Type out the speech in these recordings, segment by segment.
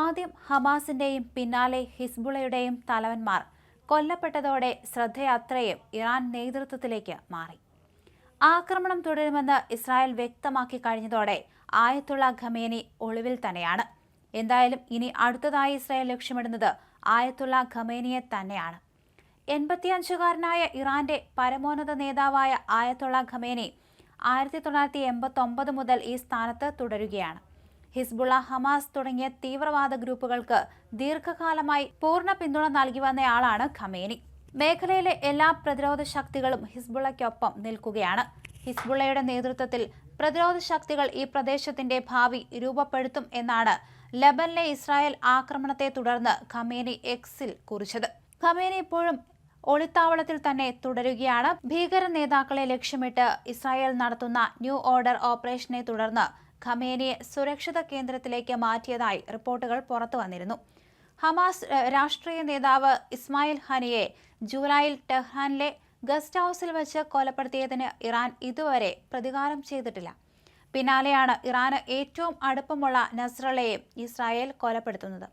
ആദ്യം ഹമാസിന്റെയും പിന്നാലെ ഹിസ്ബുളയുടെയും തലവന്മാർ കൊല്ലപ്പെട്ടതോടെ ശ്രദ്ധയത്രയും ഇറാൻ നേതൃത്വത്തിലേക്ക് മാറി. ആക്രമണം തുടരുമെന്ന് ഇസ്രായേൽ വ്യക്തമാക്കി കഴിഞ്ഞതോടെ ആയത്തുള്ള ഖമേനി ഒളിവിൽ തന്നെയാണ്. എന്തായാലും ഇനി അടുത്തതായി ഇസ്രായേൽ ലക്ഷ്യമിടുന്നത് ആയത്തുള്ള ഖമേനിയെ തന്നെയാണ്. എൺപത്തിയഞ്ചുകാരനായ ഇറാന്റെ പരമോന്നത നേതാവായ ആയത്തുള്ള ഖമേനി ആയിരത്തി തൊള്ളായിരത്തി എൺപത്തി ഒമ്പത് മുതൽ ഈ സ്ഥാനത്ത് തുടരുകയാണ്. ഹിസ്ബുള്ള ഹമാസ് തുടങ്ങിയ തീവ്രവാദ ഗ്രൂപ്പുകൾക്ക് ദീർഘകാലമായി പൂർണ പിന്തുണ നൽകി വന്നയാളാണ് ഖമേനി. മേഖലയിലെ എല്ലാ പ്രതിരോധ ശക്തികളും ഹിസ്ബുള്ളയ്ക്കൊപ്പം നിൽക്കുകയാണ്. ഹിസ്ബുള്ളയുടെ നേതൃത്വത്തിൽ പ്രതിരോധ ശക്തികൾ ഈ പ്രദേശത്തിന്റെ ഭാവി രൂപപ്പെടുത്തും എന്നാണ് ലബനിലെ ഇസ്രായേൽ ആക്രമണത്തെ തുടർന്ന് ഖമേനി എക്സിൽ കുറിച്ചത്. ഖമേനി ഇപ്പോഴും ഒളിത്താവളത്തിൽ തന്നെ തുടരുകയാണ്. ഭീകര നേതാക്കളെ ലക്ഷ്യമിട്ട് ഇസ്രായേൽ നടത്തുന്ന ന്യൂ ഓർഡർ ഓപ്പറേഷനെ തുടർന്ന് ഖമേനിയെ സുരക്ഷിത കേന്ദ്രത്തിലേക്ക് മാറ്റിയതായി റിപ്പോർട്ടുകൾ പുറത്തു വന്നിരുന്നു. ഹമാസ് രാഷ്ട്രീയ നേതാവ് ഇസ്മായിൽ ഹനിയെ ജൂലൈയിൽ ടെഹ്റാനിലെ ഗസ്റ്റ് ഹൗസിൽ വെച്ച് കൊലപ്പെടുത്തിയതിന് ഇറാൻ ഇതുവരെ പ്രതികാരം ചെയ്തിട്ടില്ല. പിന്നാലെയാണ് ഇറാന് ഏറ്റവും അടുപ്പമുള്ള നസ്രളയെ ഇസ്രായേൽ കൊലപ്പെടുത്തുന്നത്.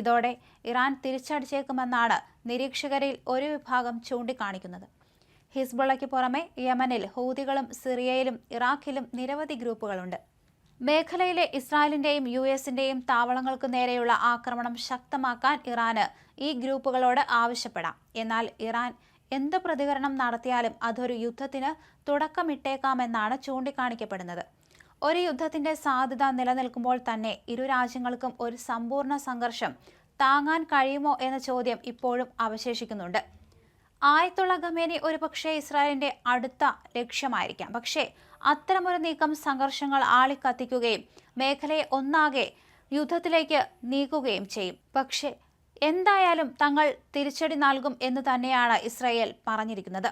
ഇതോടെ ഇറാൻ തിരിച്ചടിച്ചേക്കുമെന്നാണ് നിരീക്ഷകരിൽ ഒരു വിഭാഗം ചൂണ്ടിക്കാണിക്കുന്നത്. ഹിസ്ബുള്ളയ്ക്ക് പുറമെ യമനിൽ ഹൂതികളും സിറിയയിലും ഇറാഖിലും നിരവധി ഗ്രൂപ്പുകളുണ്ട്. മേഖലയിലെ ഇസ്രായേലിന്റെയും യു എസിന്റെയും താവളങ്ങൾക്ക് നേരെയുള്ള ആക്രമണം ശക്തമാക്കാൻ ഇറാന് ഈ ഗ്രൂപ്പുകളോട് ആവശ്യപ്പെടാം. എന്നാൽ ഇറാൻ എന്ത് പ്രതികരണം നടത്തിയാലും അതൊരു യുദ്ധത്തിന് തുടക്കമിട്ടേക്കാമെന്നാണ് ചൂണ്ടിക്കാണിക്കപ്പെടുന്നത്. ഒരു യുദ്ധത്തിന്റെ സാധ്യത നിലനിൽക്കുമ്പോൾ തന്നെ ഇരു രാജ്യങ്ങൾക്കും ഒരു സമ്പൂർണ സംഘർഷം താങ്ങാൻ കഴിയുമോ എന്ന ചോദ്യം ഇപ്പോഴും അവശേഷിക്കുന്നുണ്ട്. ആയത്തുള്ള ഖമേനി ഒരുപക്ഷെ ഇസ്രായേലിന്റെ അടുത്ത ലക്ഷ്യമായിരിക്കാം. പക്ഷേ അത്തരമൊരു നീക്കം സംഘർഷങ്ങൾ ആളിക്കത്തിക്കുകയും മേഖലയെ ഒന്നാകെ യുദ്ധത്തിലേക്ക് നീക്കുകയും ചെയ്യും. പക്ഷേ എന്തായാലും തങ്ങൾ തിരിച്ചടി നൽകും എന്ന് തന്നെയാണ് ഇസ്രായേൽ പറഞ്ഞിരിക്കുന്നത്.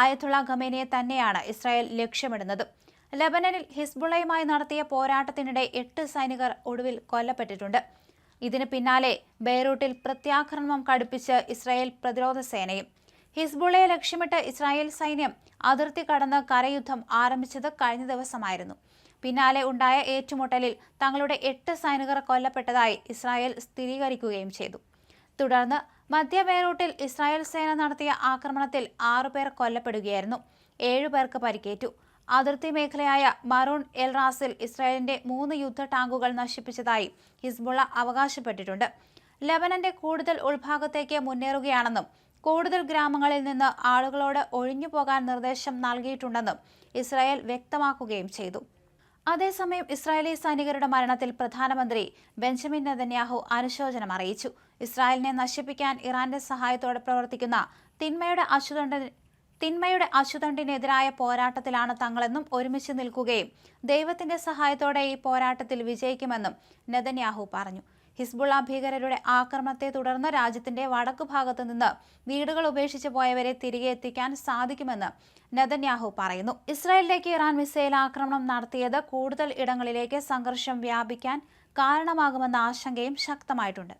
ആയത്തുള്ള ഖമേനിയെ തന്നെയാണ് ഇസ്രായേൽ ലക്ഷ്യമിടുന്നത്. ലബനനിൽ ഹിസ്ബുള്ളയുമായി നടത്തിയ പോരാട്ടത്തിനിടെ എട്ട് സൈനികർ ഒടുവിൽ കൊല്ലപ്പെട്ടിട്ടുണ്ട്. ഇതിന് പിന്നാലെ ബെയ്റൂട്ടിൽ പ്രത്യാക്രമണം കടുപ്പിച്ച് ഇസ്രായേൽ പ്രതിരോധ സേനയും ഹിസ്ബുള്ളയെ ലക്ഷ്യമിട്ട് ഇസ്രായേൽ സൈന്യം അതിർത്തി കടന്ന് കരയുദ്ധം ആരംഭിച്ചത് കഴിഞ്ഞ ദിവസമായിരുന്നു. പിന്നാലെ ഉണ്ടായ ഏറ്റുമുട്ടലിൽ തങ്ങളുടെ എട്ട് സൈനികർ കൊല്ലപ്പെട്ടതായി ഇസ്രായേൽ സ്ഥിരീകരിക്കുകയും ചെയ്തു. തുടർന്ന് മധ്യ ബെയ്റൂട്ടിൽ ഇസ്രായേൽ സേന നടത്തിയ ആക്രമണത്തിൽ ആറുപേർ കൊല്ലപ്പെടുകയായിരുന്നു. ഏഴുപേർക്ക് പരിക്കേറ്റു. അതിർത്തി മേഖലയായ മറൂൺ എൽ റാസിൽ ഇസ്രായേലിന്റെ മൂന്ന് യുദ്ധ ടാങ്കുകൾ നശിപ്പിച്ചതായി ഹിസ്ബുള്ള അവകാശപ്പെട്ടിട്ടുണ്ട്. ലബനന്റെ കൂടുതൽ ഉൾഭാഗത്തേക്ക് മുന്നേറുകയാണെന്നും കൂടുതൽ ഗ്രാമങ്ങളിൽ നിന്ന് ആളുകളോട് ഒഴിഞ്ഞു പോകാൻ നിർദ്ദേശം നൽകിയിട്ടുണ്ടെന്നും ഇസ്രായേൽ വ്യക്തമാക്കുകയും ചെയ്തു. അതേസമയം ഇസ്രായേലി സൈനികരുടെ മരണത്തിൽ പ്രധാനമന്ത്രി ബെഞ്ചമിൻ നെതന്യാഹു അനുശോചനം അറിയിച്ചു. ഇസ്രായേലിനെ നശിപ്പിക്കാൻ ഇറാന്റെ സഹായത്തോടെ പ്രവർത്തിക്കുന്ന തിന്മയുടെ അശുതണ്ട തിന്മയുടെ അശുതണ്ടിനെതിരായ പോരാട്ടത്തിലാണ് തങ്ങളെന്നും ഒരുമിച്ച് നിൽക്കുകയും ദൈവത്തിന്റെ സഹായത്തോടെ ഈ പോരാട്ടത്തിൽ വിജയിക്കുമെന്നും നെതന്യാഹു പറഞ്ഞു. ഹിസ്ബുള്ള ഭീകരരുടെ ആക്രമണത്തെ തുടർന്ന് രാജ്യത്തിന്റെ വടക്കു ഭാഗത്തു നിന്ന് വീടുകൾ ഉപേക്ഷിച്ചു പോയവരെ തിരികെ എത്തിക്കാൻ സാധിക്കുമെന്ന് നെതന്യാഹു പറയുന്നു. ഇസ്രായേലിലേക്ക് ഇറാൻ മിസൈൽ ആക്രമണം നടത്തിയത് കൂടുതൽ ഇടങ്ങളിലേക്ക് സംഘർഷം വ്യാപിക്കാൻ കാരണമാകുമെന്ന ആശങ്കയും ശക്തമായിട്ടുണ്ട്.